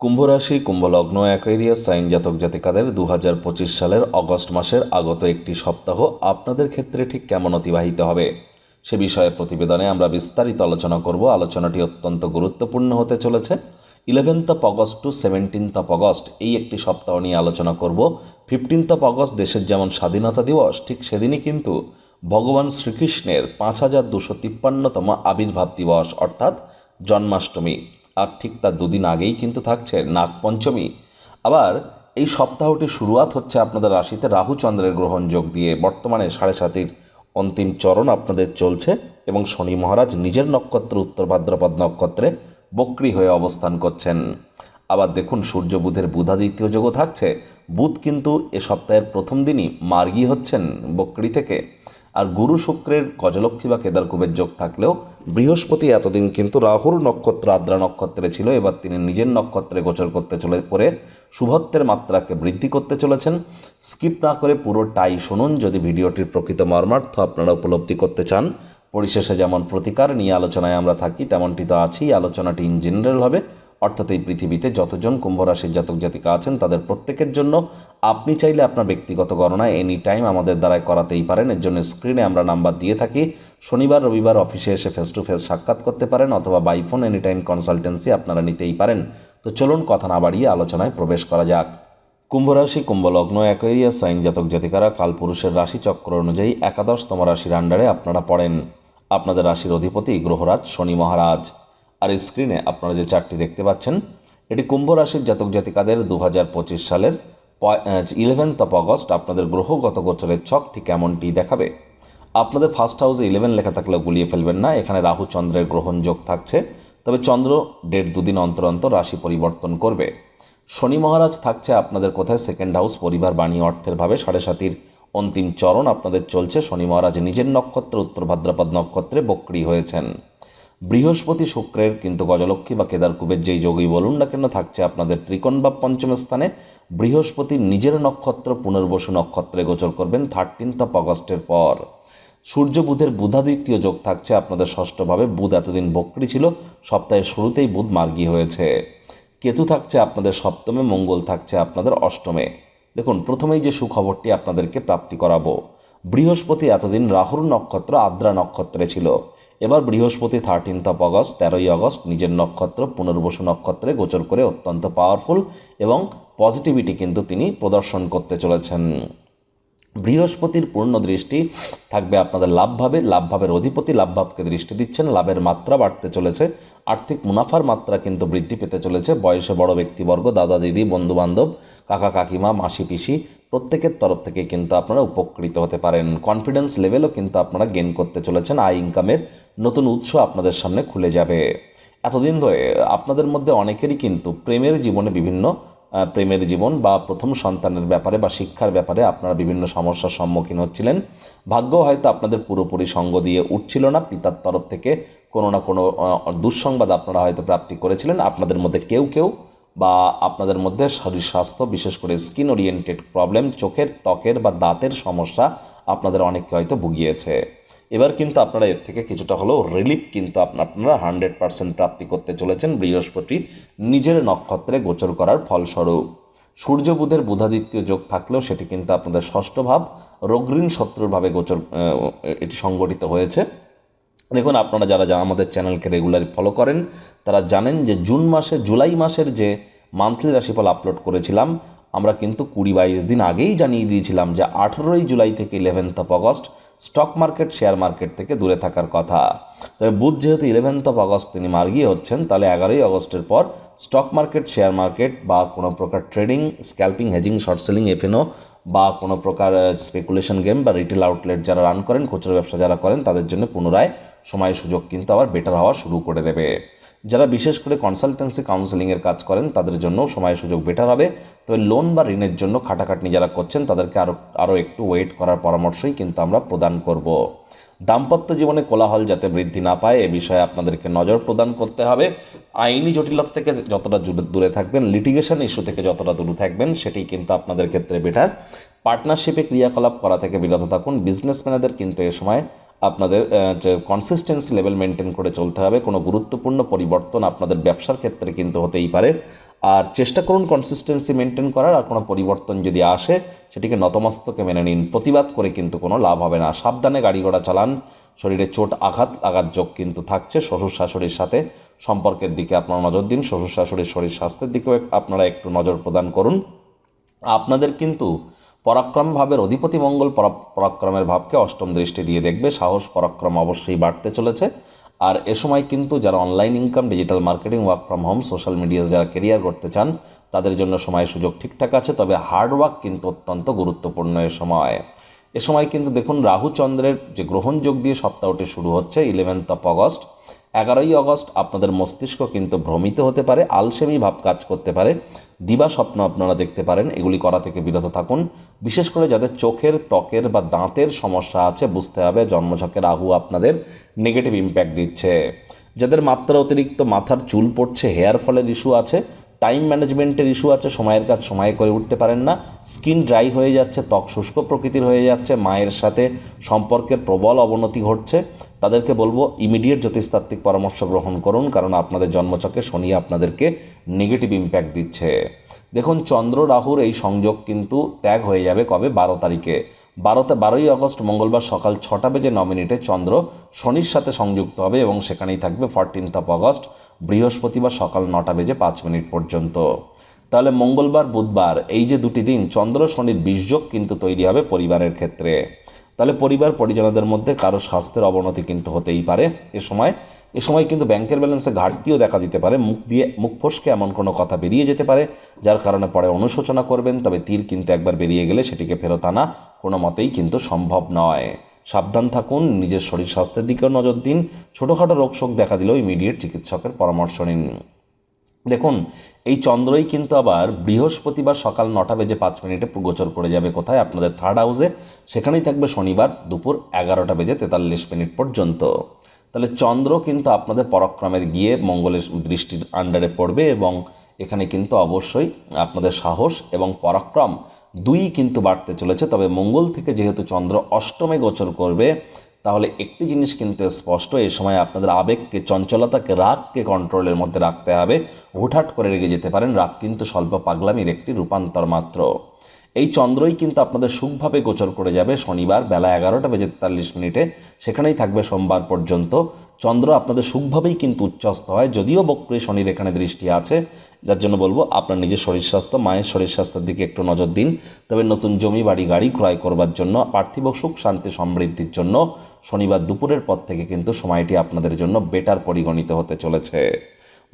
কুম্ভ রাশি কুম্ভলগ্ন Aquarius sign জাতক জাতিকাদের দু হাজার পঁচিশ সালের অগস্ট মাসের আগত একটি সপ্তাহ আপনাদের ক্ষেত্রে ঠিক কেমন অতিবাহিত হবে? সে বিষয়ে প্রতিবেদনে আমরা বিস্তারিত আলোচনা করব। আলোচনাটি অত্যন্ত গুরুত্বপূর্ণ হতে চলেছে। Eleventh of August to seventeenth of August এই একটি সপ্তাহ নিয়ে আলোচনা করব। ফিফটিন্থ অফ অগস্ট দেশের যেমন স্বাধীনতা দিবস, ঠিক সেদিনই কিন্তু ভগবান শ্রীকৃষ্ণের পাঁচ হাজার দুশো তিপ্পান্নতম আবির্ভাব দিবস, অর্থাৎ জন্মাষ্টমী। আর ঠিক তার দুদিন আগেই কিন্তু থাকছে নাগপঞ্চমী। আবার এই সপ্তাহটি শুরুয়াত হচ্ছে আপনাদের রাশিতে রাহু চন্দ্রের গ্রহণ যোগ দিয়ে। বর্তমানে সাড়ে সাতির অন্তিম চরণ আপনাদের চলছে এবং শনি মহারাজ নিজের নক্ষত্র, উত্তর ভাদ্রপদ নক্ষত্রে বক্রি হয়ে অবস্থান করছেন। আবার দেখুন, সূর্য বুধের বুধাদিত্য যোগও থাকছে। বুধ কিন্তু এ সপ্তাহের প্রথম দিনই মার্গী হচ্ছেন বক্রি থেকে। আর গুরু শুক্রের গজলক্ষ্মী বা কেদারকুবের যোগ থাকলেও বৃহস্পতি এতদিন কিন্তু রাহুর নক্ষত্র, আদ্রা নক্ষত্রে ছিল। এবার তিনি নিজের নক্ষত্রে গোচর করতে চলে, করে শুভত্বের মাত্রাকে বৃদ্ধি করতে চলেছেন। স্কিপ না করে পুরোটাই শুনুন, যদি ভিডিওটির প্রকৃত মর্মার্থ আপনারা উপলব্ধি করতে চান। পরিশেষে যেমন প্রতিকার নিয়ে আলোচনায় আমরা থাকি, তেমনটি তো আছেই। আলোচনাটি ইন জেনারেল হবে। অর্থাৎ এই পৃথিবীতে যতজন কুম্ভ রাশির জাতক জাতিকা আছেন, তাদের প্রত্যেকের জন্য আপনি চাইলে আপনার ব্যক্তিগত গণনা এনি টাইম আমাদের দ্বারাই করাতেই পারেন। এর জন্য স্ক্রিনে আমরা নাম্বার দিয়ে থাকি। শনিবার, রবিবার অফিসে এসে ফেস টু ফেস সাক্ষাৎ করতে পারেন অথবা by phone any time consultancy আপনারা নিতেই পারেন। তো চলুন কথা না বাড়িয়ে আলোচনায় প্রবেশ করা যাক। কুম্ভ রাশি কুম্ভ লগ্ন অ্যাকোয়ারিয়াস সাইন জাতক জাতিকারা কালপুরুষের রাশি চক্র অনুযায়ী একাদশতম রাশির আন্ডারে আপনারা পড়েন। আপনাদের রাশির অধিপতি গ্রহরাজ শনি মহারাজ। আর স্ক্রিনে আপনারা যে চারটি দেখতে পাচ্ছেন, এটি কুম্ভ রাশির জাতক জাতিকাদের দু হাজার পঁচিশ সালের ইলেভেন্থ অফ অগস্ট আপনাদের গ্রহগত গোচরের ছক ঠিক এমনটি দেখাবে। আপনাদের ফার্স্ট হাউসে ইলেভেন লেখা থাকলেও গুলিয়ে ফেলবেন না, এখানে রাহু চন্দ্রের গ্রহণযোগ থাকছে, তবে চন্দ্র দেড় দুদিন অন্তর অন্তর রাশি পরিবর্তন করবে। শনি মহারাজ থাকছে আপনাদের কোথায়? সেকেন্ড হাউস পরিবার, বাণী, অর্থের ভাবে সাড়ে সাতির অন্তিম চরণ আপনাদের চলছে। শনি মহারাজ নিজের নক্ষত্র, উত্তর ভাদ্রপদ নক্ষত্রে বক্রি হয়েছেন। বৃহস্পতি শুক্রের কিন্তু গজলক্ষ্মী বা কেদারকুবের যেই যোগই বলুন না কেন থাকছে আপনাদের ত্রিকোণ বা পঞ্চম স্থানে। বৃহস্পতি নিজের নক্ষত্র পুনর্বসু নক্ষত্রে গোচর করবেন থার্টিন্থ অফ অগস্টের পর। সূর্য বুধের বুধাদিত্য যোগ থাকছে আপনাদের ষষ্ঠভাবে। বুধ এতদিন বক্রি ছিল, সপ্তাহের শুরুতেই বুধ মার্গী হয়েছে। কেতু থাকছে আপনাদের সপ্তমে, মঙ্গল থাকছে আপনাদের অষ্টমে। দেখুন, প্রথমেই যে সুখবরটি আপনাদেরকে প্রাপ্তি করাবো। বৃহস্পতি এতদিন রাহুর নক্ষত্র, আদ্রা নক্ষত্রে ছিল। এবার বৃহস্পতি থার্টিন্থ অগস্ট তেরোই অগস্ট নিজের নক্ষত্র, পুনর্বসু নক্ষত্রে গোচর করে অত্যন্ত পাওয়ারফুল এবং পজিটিভিটি কিন্তু তিনি প্রদর্শন করতে চলেছেন। বৃহস্পতির পূর্ণ দৃষ্টি থাকবে আপনাদের লাভভাবে, লাভভাবের অধিপতি লাভভাবকে দৃষ্টি দিচ্ছেন, লাভের মাত্রা বাড়তে চলেছে। আর্থিক মুনাফার মাত্রা কিন্তু বৃদ্ধি পেতে চলেছে। বয়সে বড় ব্যক্তিবর্গ, দাদা দিদি, বন্ধুবান্ধব, কাকা কাকিমা, মাসি পিসি, প্রত্যেকের তরফ থেকে কিন্তু আপনারা উপকৃত হতে পারেন। কনফিডেন্স লেভেলও কিন্তু আপনারা গেন করতে চলেছেন। আয় ইনকামের নতুন উৎস আপনাদের সামনে খুলে যাবে। এতদিন ধরে আপনাদের মধ্যে অনেকেরই কিন্তু প্রেমের জীবনে বিভিন্ন প্রেমের জীবন বা প্রথম সন্তানের ব্যাপারে বা শিক্ষার ব্যাপারে আপনারা বিভিন্ন সমস্যার সম্মুখীন হচ্ছিলেন। ভাগ্য হয়তো আপনাদের পুরোপুরি সঙ্গ দিয়ে উঠছিল না। পিতার তরফ থেকে কোনো না কোনো দুঃসংবাদ আপনারা হয়তো প্রাপ্তি করেছিলেন। আপনাদের মধ্যে কেউ কেউ বা আপনাদের মধ্যে শরীর স্বাস্থ্য, বিশেষ করে স্কিন ওরিয়েন্টেড প্রবলেম, চোখের ত্বকের বা দাঁতের সমস্যা আপনাদের অনেককে হয়তো ভুগিয়েছে। এবার কিন্তু আপনারা এর থেকে কিছুটা হলেও রিলিফ কিন্তু আপনা- আপনারা হান্ড্রেড পার্সেন্ট প্রাপ্তি করতে চলেছেন বৃহস্পতি নিজের নক্ষত্রে গোচর করার ফলস্বরূপ। সূর্য বুধের বুধাদিত্য যোগ থাকলেও সেটি কিন্তু আপনাদের ষষ্ঠ ভাব রোগঋণ শত্রুর ভাবে গোচর এটি সংগঠিত হয়েছে। দেখুন, আপনারা যারা যা আমাদের চ্যানেলকে রেগুলার ফলো করেন, তারা জানেন যে জুন মাসে, জুলাই মাসের যে মান্থলি রাশিফল আপলোড করেছিলাম, আমরা কিন্তু কুড়ি বাইশ দিন আগেই জানিয়ে দিয়েছিলাম যে আঠেরোই জুলাই থেকে eleventh of August stock market, share market থেকে দূরে থাকার কথা। তবে বুধ যেহেতু ইলেভেন্থ অফ অগস্ট তিনি মার্গী হচ্ছেন, তাহলে এগারোই আগস্টের পর স্টক মার্কেট শেয়ার মার্কেট বা কোনো প্রকার trading scalping hedging short selling FNO বা কোনো প্রকার স্পেকুলেশন গেম বা রিটেল আউটলেট যারা রান করেন, খুচরো ব্যবসা যারা করেন, তাদের জন্য পুনরায় সময় সুযোগ কিন্তু আবার বেটার হওয়া শুরু করে দেবে। যারা বিশেষ করে কনসালটেন্সি কাউন্সেলিংয়ের কাজ করেন, তাদের জন্য সময় সুযোগ বেটার হবে। তবে লোন বা ঋণের জন্য খাটাখাটনি যারা করছেন, তাদেরকে আরও আরও একটু ওয়েট করার পরামর্শই কিন্তু আমরা প্রদান করব। দাম্পত্য জীবনে কোলাহল যাতে বৃদ্ধি না পায়, এ বিষয়ে আপনাদেরকে নজর প্রদান করতে হবে। আইনি জটিলতা থেকে যতটা দূরে থাকবেন লিটিগেশন ইস্যু থেকে যতটা দূরে থাকবেন, সেটি কিন্তু আপনাদের ক্ষেত্রে বেটার পার্টনারশিপে ক্রিয়াকলাপ করা থেকে বিরত থাকুন। বিজনেসম্যানেদের কিন্তু এ সময় আপনাদের যে কনসিস্টেন্সি লেভেল মেনটেন করে চলতে হবে, কোনো গুরুত্বপূর্ণ পরিবর্তন আপনাদের ব্যবসার ক্ষেত্রে কিন্তু হতেই পারে। আর চেষ্টা করুন কনসিস্টেন্সি মেনটেন করার, আর কোনো পরিবর্তন যদি আসে, সেটিকে নতমস্তকে মেনে নিন। প্রতিবাদ করে কিন্তু কোনো লাভ হবে না। সাবধানে গাড়ি ঘোড়া চালান, শরীরে চোট, আঘাত লাগার যোগ কিন্তু থাকছে। শ্বশুর শাশুড়ির সাথে সম্পর্কের দিকে আপনারা নজর দিন। শ্বশুর শাশুড়ির শরীর স্বাস্থ্যের দিকেও আপনারা একটু নজর প্রদান করুন। আপনাদের কিন্তু পরাক্রম ভাবের অধিপতি মঙ্গল পরাক্রমের ভাবকে অষ্টম দৃষ্টি দিয়ে দেখবে। সাহস, পরাক্রম অবশ্যই বাড়তে চলেছে। আর এ সময় কিন্তু যারা online income digital marketing work from home social media যারা কেরিয়ার করতে চান, তাদের জন্য সময় সুযোগ ঠিকঠাক আছে, তবে হার্ড ওয়ার্ক কিন্তু অত্যন্ত গুরুত্বপূর্ণ এ সময়। এ সময় কিন্তু দেখুন, রাহু চন্দ্রের যে গ্রহণ যোগ দিয়ে সপ্তাহটি শুরু হচ্ছে ইলেভেন্থ অফ অগস্ট এগারোই অগস্ট আপনাদের মস্তিষ্ক কিন্তু ভ্রমিত হতে পারে, আলসেমি ভাব কাজ করতে পারে। দিবা স্বপ্ন আপনারা দেখতে পারেন, এগুলি করা থেকে বিরত থাকুন। বিশেষ করে যাদের চোখের, ত্বকের বা দাঁতের সমস্যা আছে, বুঝতে হবে জন্মঝকের রাহু আপনাদের নেগেটিভ ইম্প্যাক্ট দিচ্ছে। যাদের মাত্রা অতিরিক্ত, মাথার চুল পড়ছে হেয়ার ফলের ইস্যু আছে টাইম ম্যানেজমেন্টের ইস্যু আছে, সময়ের কাজ সময়ে করে উঠতে পারেন না। স্কিন ড্রাই হয়ে যাচ্ছে, ত্বক শুষ্ক প্রকৃতির হয়ে যাচ্ছে, মায়ের সাথে সম্পর্কের প্রবল অবনতি ঘটছে। তাদেরকে বলব ইমিডিয়েট জ্যোতিষতাত্ত্বিক পরামর্শ গ্রহণ করুন, কারণ আপনাদের জন্মচকে শনি আপনাদেরকে নেগেটিভ ইম্প্যাক্ট দিচ্ছে। দেখুন, চন্দ্র, রাহুর এই সংযোগ কিন্তু ত্যাগ হয়ে যাবে কবে? বারো তারিখে। বারোতে, বারোই আগস্ট, মঙ্গলবার সকাল ছটা বেজে ন মিনিটে চন্দ্র শনির সাথে সংযুক্ত হবে এবং সেখানেই থাকবে ফরটিনথ অফ আগস্ট বৃহস্পতিবার সকাল নটা বেজে পাঁচ মিনিট পর্যন্ত। তাহলে মঙ্গলবার, বুধবার, এই যে দুটি দিন, চন্দ্র, শনির বীজযোগ কিন্তু তৈরি হবে পরিবারের ক্ষেত্রে। তাহলে পরিবার পরিজনদের মধ্যে কারও স্বাস্থ্যের অবনতি কিন্তু হতেই পারে। এ সময় এ সময় কিন্তু ব্যাংকের ব্যালেন্সে ঘাটতিও দেখা দিতে পারে। মুখ দিয়ে, মুখ ফসকে এমন কোনো কথা বেরিয়ে যেতে পারে, যার কারণে পরে অনুশোচনা করবেন, তবে তীর কিন্তু একবার বেরিয়ে গেলে সেটিকে ফেরত আনা কোনো মতেই কিন্তু সম্ভব নয়। সাবধান থাকুন, নিজের শরীর স্বাস্থ্যের দিকেও নজর দিন, ছোটোখাটো রোগ শোক দেখা দিলেও ইমিডিয়েট চিকিৎসকের পরামর্শ নিন। দেখুন, এই চন্দ্রই কিন্তু আবার বৃহস্পতিবার সকাল নটা বেজে পাঁচ মিনিটে গোচর করে যাবে কোথায়? আপনাদের থার্ড হাউসে সেখানেই থাকবে শনিবার দুপুর এগারোটা বেজে তেতাল্লিশ মিনিট পর্যন্ত। তাহলে চন্দ্র কিন্তু আপনাদের পরাক্রমের গিয়ে মঙ্গলের দৃষ্টির আন্ডারে পড়বে এবং এখানে কিন্তু অবশ্যই আপনাদের সাহস এবং পরাক্রম দুই কিন্তু বাড়তে চলেছে। তবে মঙ্গল থেকে যেহেতু চন্দ্র অষ্টমে গোচর করবে তাহলে একটি জিনিস কিন্তু স্পষ্ট, এই সময় আপনাদের আবেগকে, চঞ্চলতাকে, রাগকে কন্ট্রোলের মধ্যে রাখতে হবে। হুটহাট করে রেগে যেতে পারেন, রাগ কিন্তু স্বল্প পাগলামির একটি রূপান্তর মাত্র। এই চন্দ্রই কিন্তু আপনাদের সুখভাবে গোচর করে যাবে শনিবার বেলা এগারোটা বেজে তেতাল্লিশ মিনিটে। সেখানেই থাকবে সোমবার পর্যন্ত। চন্দ্র আপনাদের সুখভাবেই কিন্তু উচ্চস্ত হয়, যদিও বক্রী শনির এখানে দৃষ্টি আছে। যার জন্য বলব, আপনার নিজের শরীর স্বাস্থ্য, মায়ের শরীর স্বাস্থ্যের দিকে একটু নজর দিন। তবে নতুন জমি, বাড়ি, গাড়ি ক্রয় করবার জন্য, পার্থিব সুখ, শান্তি, সমৃদ্ধির জন্য শনিবার দুপুরের পর থেকে কিন্তু সময়টি আপনাদের জন্য বেটার পরিগণিত হতে চলেছে।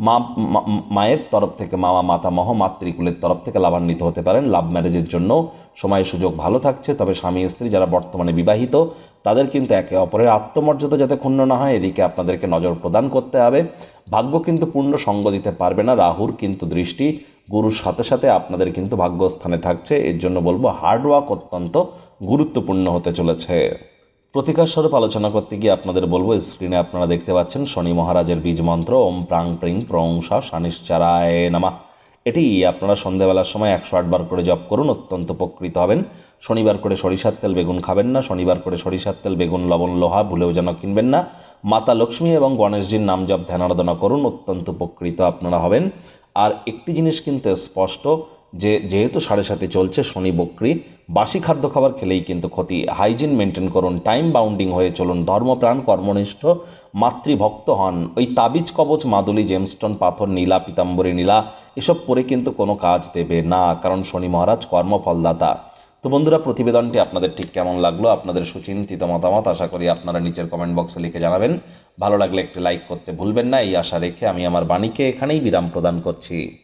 মা মায়ের তরফ থেকে, মামা মাতামহ মাতৃকুলের তরফ থেকে লাভান্বিত হতে পারেন। লাভ ম্যারেজের জন্য সময়, সুযোগ ভালো থাকছে, তবে স্বামী, স্ত্রী যারা বর্তমানে বিবাহিত, তাদের কিন্তু একে অপরের আত্মমর্যাদা যাতে ক্ষুণ্ণ না হয়, এদিকে আপনাদেরকে নজর প্রদান করতে হবে। ভাগ্য কিন্তু পূর্ণ সঙ্গ দিতে পারবে না, রাহুর কিন্তু দৃষ্টি গুরুর সাথে সাথে আপনাদের কিন্তু ভাগ্যস্থানে থাকছে। এর জন্য বলব হার্ডওয়ার্ক অত্যন্ত গুরুত্বপূর্ণ হতে চলেছে। প্রতিকার স্বরূপ আলোচনা করতে গিয়ে আপনাদের বলব স্ক্রিনে আপনারা দেখতে পাচ্ছেন শনি মহারাজের বীজ মন্ত্র, ওম প্রাং প্রিং প্রংসা শানিশ্চারায় নামা। এটি আপনারা সন্ধ্যাবেলার সময় একশো আটবার করে জপ করুন, অত্যন্ত উপকৃত হবেন। শনিবার করে সরিষার তেল বেগুন খাবেন না, শনিবার করে সরিষার তেল বেগুন, লবণ, লোহা ভুলেও যেন কিনবেন না। মাতা লক্ষ্মী এবং গণেশজির নাম জপ, ধ্যান আরাধনা করুন, অত্যন্ত উপকৃত আপনারা হবেন। আর একটি জিনিস কিন্তু স্পষ্ট যে, যেহেতু সাড়ে সাথে চলছে শনি বক্রি, বাসি খাদ্য খাবার খেলেই কিন্তু ক্ষতি। হাইজিন মেনটেন করুন, টাইম বাউন্ডিং হয়ে চলুন, ধর্মপ্রাণ কর্মনিষ্ঠ মাতৃভক্ত হন। ওই তাবিজ, কবচ, মাদুলি জেমস্টন পাথর, নীলা, পিতাম্বরী, নীলা, এসব পরে কিন্তু কোনো কাজ দেবে না, কারণ শনি মহারাজ কর্মফলদাতা। তো বন্ধুরা, প্রতিবেদনটি আপনাদের ঠিক কেমন লাগল? আপনাদের সুচিন্তিত মতামত আশা করি আপনারা নিচের কমেন্ট বক্সে লিখে জানাবেন। ভালো লাগলে একটি লাইক করতে ভুলবেন না, এই আশা রেখে আমি আমার বাণীকে এখানেই বিরাম প্রদান করছি।